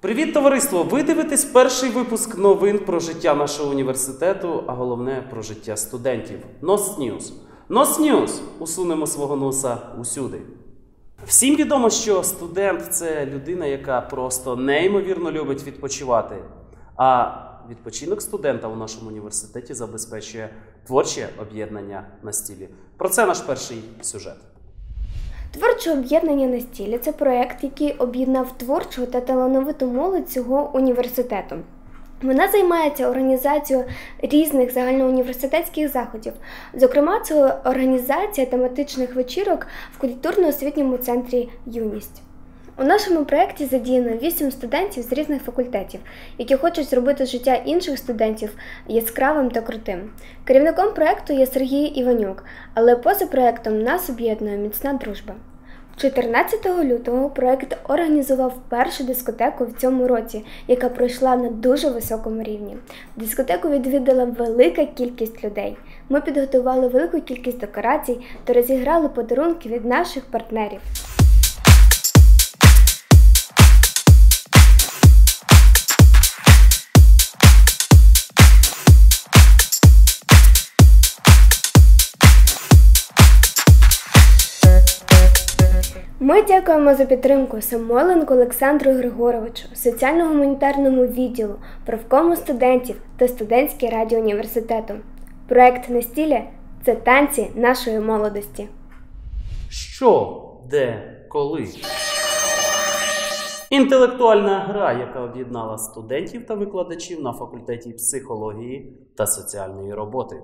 Привіт, товариство! Ви дивитесь перший випуск новин про життя нашого університету, а головне про життя студентів. Нос News. Нос News. Усунемо свого носа усюди. Всім відомо, що студент це людина, яка просто неймовірно любить відпочивати. А відпочинок студента у нашому університеті забезпечує творче об'єднання на стілі. Про це наш перший сюжет. Творче об'єднання на стілі це проєкт, який об'єднав творчу та талановиту молодь цього університету. Вона займається організацією різних загальноуніверситетських заходів. Зокрема, це організація тематичних вечірок в культурно-освітньому центрі Юність. У нашому проєкті задіяно вісім студентів з різних факультетів, які хочуть зробити життя інших студентів яскравим та крутим. Керівником проєкту є Сергій Іванюк, але поза проєктом нас об'єднує міцна дружба. 14 лютого проєкт організував першу дискотеку в цьому році, яка пройшла на дуже високому рівні. Дискотеку відвідала велика кількість людей. Ми підготували велику кількість декорацій та розіграли подарунки від наших партнерів. Ми дякуємо за підтримку Самойленку Олександру Григоровичу, соціально-гуманітарному відділу, правкому студентів та студентській раді університету. Проект на стілі це танці нашої молодості. Що, де, коли? Інтелектуальна гра, яка об'єднала студентів та викладачів на факультеті психології та соціальної роботи.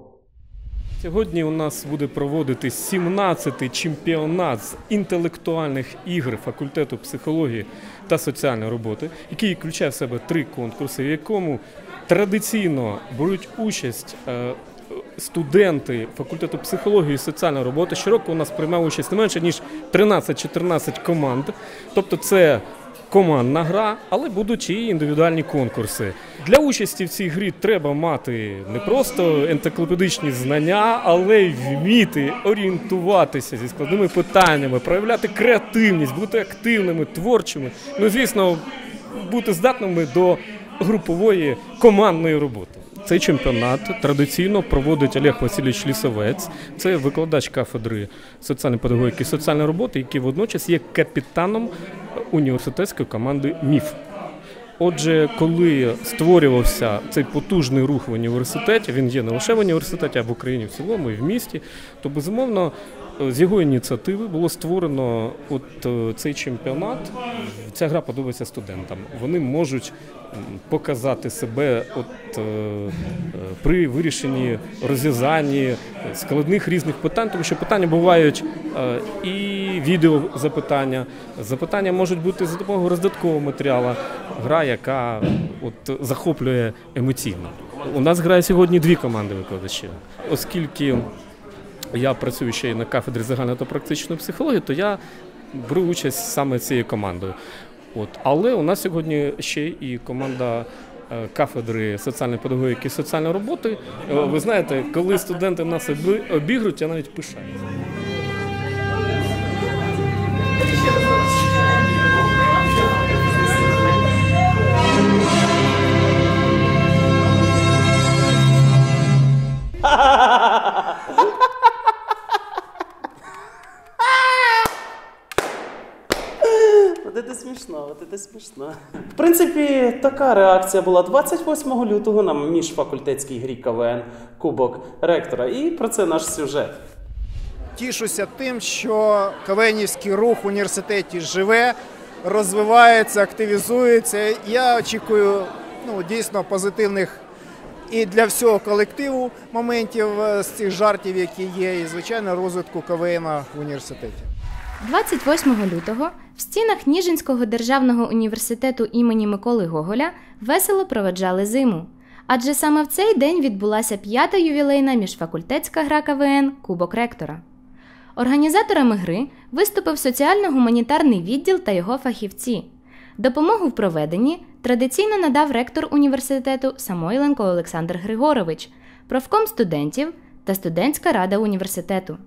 Сьогодні у нас буде проводитись 17-й чемпіонат з інтелектуальних ігр факультету психології та соціальної роботи, який включає в себе три конкурси, в якому традиційно беруть участь. е, Студенти факультету психології і соціальної роботи щороку у нас приймає участь не менше ніж 13-14 команд. Тобто це командна гра, але будуть і індивідуальні конкурси. Для участі в цій грі треба мати не просто енциклопедичні знання, але й вміти орієнтуватися зі складними питаннями, проявляти креативність, бути активними, творчими. Ну, звісно, бути здатними до групової командної роботи. Цей чемпіонат традиційно проводить Олег Васильович Лісовець. Це викладач кафедри соціальної педагогіки і соціальної роботи, який водночас є капітаном університетської команди МІФ. Отже, коли створювався цей потужний рух в університеті, він є не лише в університеті, а в Україні в цілому і в місті, то безумовно з його ініціативи було створено от е, цей чемпіонат. Ця гра подобається студентам. Вони можуть показати себе от, е, е, при вирішенні розв'язанні складних різних питань, тому що питання бувають і відео запитання. Запитання можуть бути за допомогою роздаткового матеріалу. Гра, яка от, захоплює емоційно. У нас грає сьогодні дві команди викладачів, оскільки я працюю ще й на кафедрі загальної та практичної психології, то я беру участь саме цією командою. От. Але у нас сьогодні ще і команда е, кафедри соціальної педагогіки і соціальної роботи. Е, Ви знаєте, коли студенти нас обіграють, я навіть пишаюся. От це смішно, от це смішно. В принципі, така реакція була 28 лютого на міжфакультетській грі КВН Кубок ректора. І про це наш сюжет. Тішуся тим, що КВНівський рух в університеті живе, розвивається, активізується. Я очікую ну, дійсно позитивних і для всього колективу моментів е, з цих жартів, які є, і звичайно розвитку КВН в університеті. 28 лютого в стінах Ніжинського державного університету імені Миколи Гоголя весело проведжали зиму. Адже саме в цей день відбулася п'ята ювілейна міжфакультетська гра КВН Кубок ректора. Організаторами гри виступив соціально-гуманітарний відділ та його фахівці. Допомогу в проведенні традиційно надав ректор університету Самойленко Олександр Григорович, профком студентів та студентська рада університету.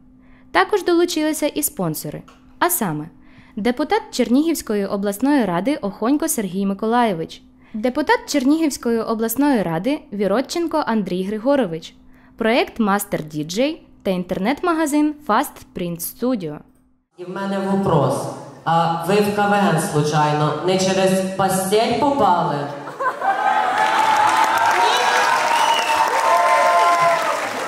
Також долучилися і спонсори. А саме, депутат Чернігівської обласної ради Охонько Сергій Миколаєвич, депутат Чернігівської обласної ради Віротченко Андрій Григорович, проект Мастер Діджей та інтернет-магазин Fast Print Studio. І в мене вопрос. А ви в КВН, случайно, не через постель попали?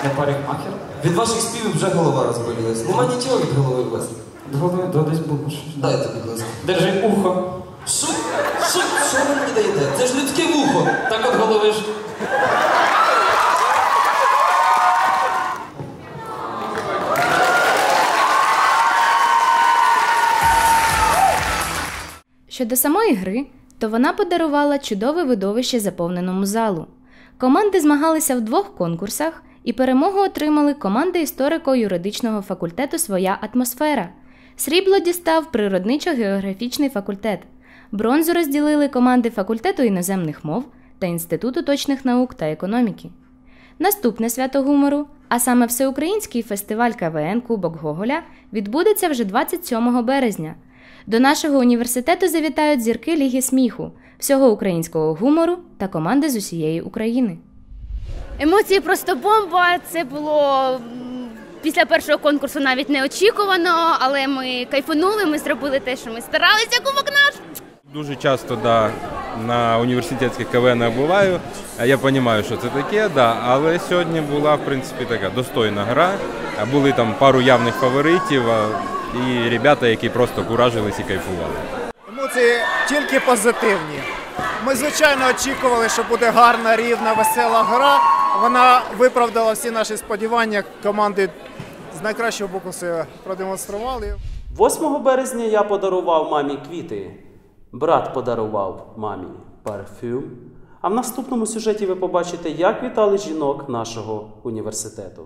Не парикмахер. Від ваших співів вже голова розболілась. Нема нічого від голови вас. Голови до десь було. щось. Дайте, будь ласка. Держи ухо. Що? Що? Що ви мені даєте? Це ж людське вухо. Так от голови ж. Щодо самої гри, то вона подарувала чудове видовище заповненому залу. Команди змагалися в двох конкурсах, і перемогу отримали команди історико-юридичного факультету Своя атмосфера. Срібло дістав природничо-географічний факультет. Бронзу розділили команди факультету іноземних мов та Інституту точних наук та економіки. Наступне свято гумору, а саме Всеукраїнський фестиваль КВН Кубок Гоголя, відбудеться вже 27 березня. До нашого університету завітають зірки Ліги сміху, всього українського гумору та команди з усієї України. Емоції просто бомба. Це було після першого конкурсу навіть неочікувано, але ми кайфанули, ми зробили те, що ми старалися, кубок наш. Дуже часто да, на університетських КВН буваю. Я розумію, що це таке, да, але сьогодні була в принципі така достойна гра. Були там пару явних фаворитів і ребята, які просто куражились і кайфували. Емоції тільки позитивні. Ми, звичайно, очікували, що буде гарна, рівна, весела гра. Вона виправдала всі наші сподівання. Команди з найкращого боку себе продемонстрували. 8 березня я подарував мамі квіти. Брат подарував мамі парфюм. А в наступному сюжеті ви побачите, як вітали жінок нашого університету.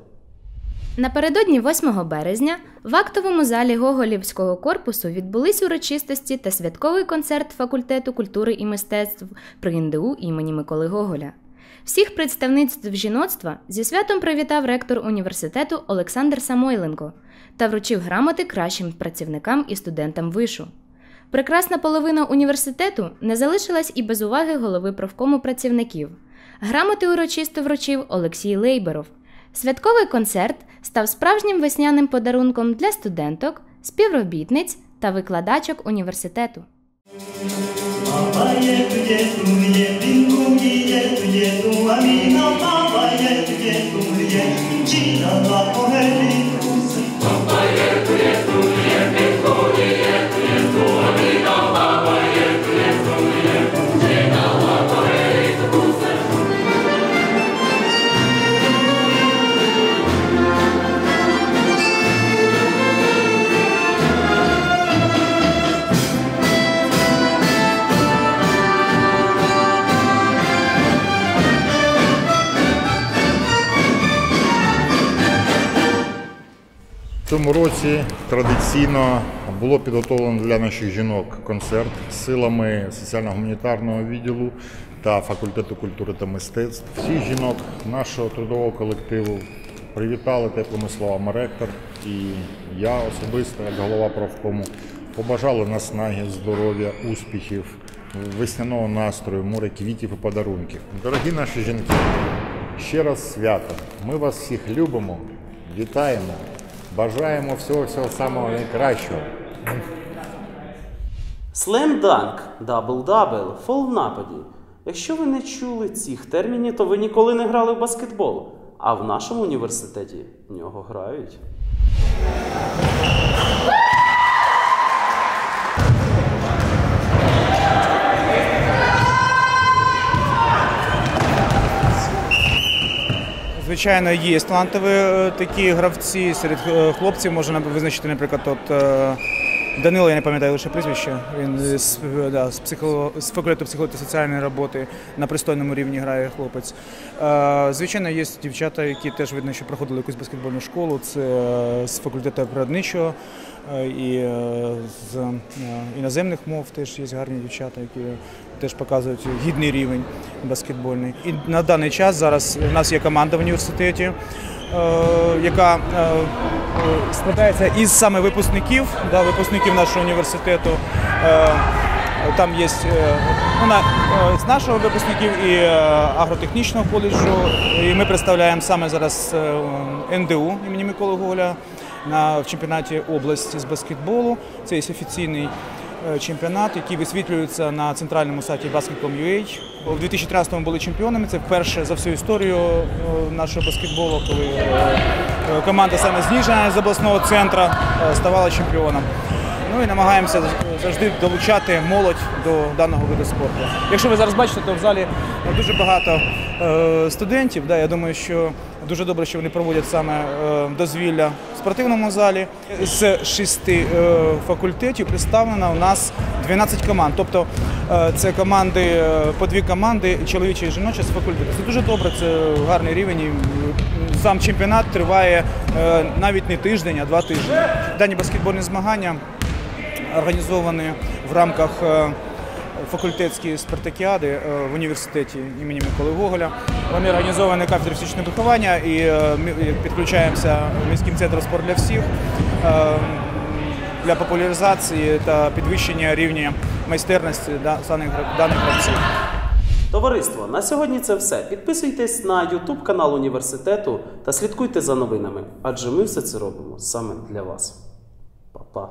Напередодні 8 березня в актовому залі Гоголівського корпусу відбулись урочистості та святковий концерт факультету культури і мистецтв при НДУ імені Миколи Гоголя. Всіх представництв жіноцтва зі святом привітав ректор університету Олександр Самойленко та вручив грамоти кращим працівникам і студентам вишу. Прекрасна половина університету не залишилась і без уваги голови профкому працівників. Грамоти урочисто вручив Олексій Лейберов. Святковий концерт став справжнім весняним подарунком для студенток, співробітниць та викладачок університету. yetu yetu amina mama yetu yetu цьому році традиційно було підготовлено для наших жінок концерт силами соціально-гуманітарного відділу та факультету культури та мистецтв. Всіх жінок нашого трудового колективу привітали теплими словами ректор і я особисто, як голова профкому, побажали наснаги, здоров'я, успіхів, весняного настрою, море квітів і подарунків. Дорогі наші жінки, ще раз свято. Ми вас всіх любимо, вітаємо. Бажаємо всього всього самого найкращого. Слем-данк, дабл-дабл, фол в нападі. Якщо ви не чули цих термінів, то ви ніколи не грали в баскетбол. А в нашому університеті в нього грають. Звичайно, є талантові е, такі гравці серед е, хлопців. Можна визначити, наприклад, от е, Данило, я не пам'ятаю лише прізвище. Він з, да, з, психо, з факультету психології та соціальної роботи на пристойному рівні грає хлопець. Е, Звичайно, є дівчата, які теж видно, що проходили якусь баскетбольну школу. Це е, з факультету природничого е, і е, з іноземних мов теж є гарні дівчата, які теж показують гідний рівень баскетбольний. І на даний час зараз у нас є команда в університеті, яка складається із саме випускників, да, випускників нашого університету. Е, Там є е, вона е, з нашого випускників і е, агротехнічного коледжу. І ми представляємо саме зараз е, НДУ імені Миколи Гоголя на в чемпіонаті області з баскетболу. Це є офіційний е, чемпіонат, який висвітлюється на центральному сайті Basketball.ua. У 2013-му були чемпіонами. Це вперше за всю історію е, нашого баскетболу, коли е, е, команда саме з Ніжина з обласного центру е, ставала чемпіоном. Ну і намагаємося завжди долучати молодь до даного виду спорту. Якщо ви зараз бачите, то в залі дуже багато е, студентів. Да, я думаю, що дуже добре, що вони проводять саме е, дозвілля в спортивному залі. З шести е, факультетів представлено у нас 12 команд. Тобто е, це команди е, по дві команди, чоловічі і жіночі з факультету. Це дуже добре, це гарний рівень. Сам чемпіонат триває е, навіть не тиждень, а два тижні. Дані баскетбольні змагання організовані в рамках е, факультетської спартакіади е, в університеті імені Миколи Гоголя. Вони організовані кафедрою фізичного виховання і ми підключаємося міським центром спорт для всіх для популяризації та підвищення рівня майстерності даних гравців. Товариство, на сьогодні це все. Підписуйтесь на YouTube канал університету та слідкуйте за новинами, адже ми все це робимо саме для вас. Па-па.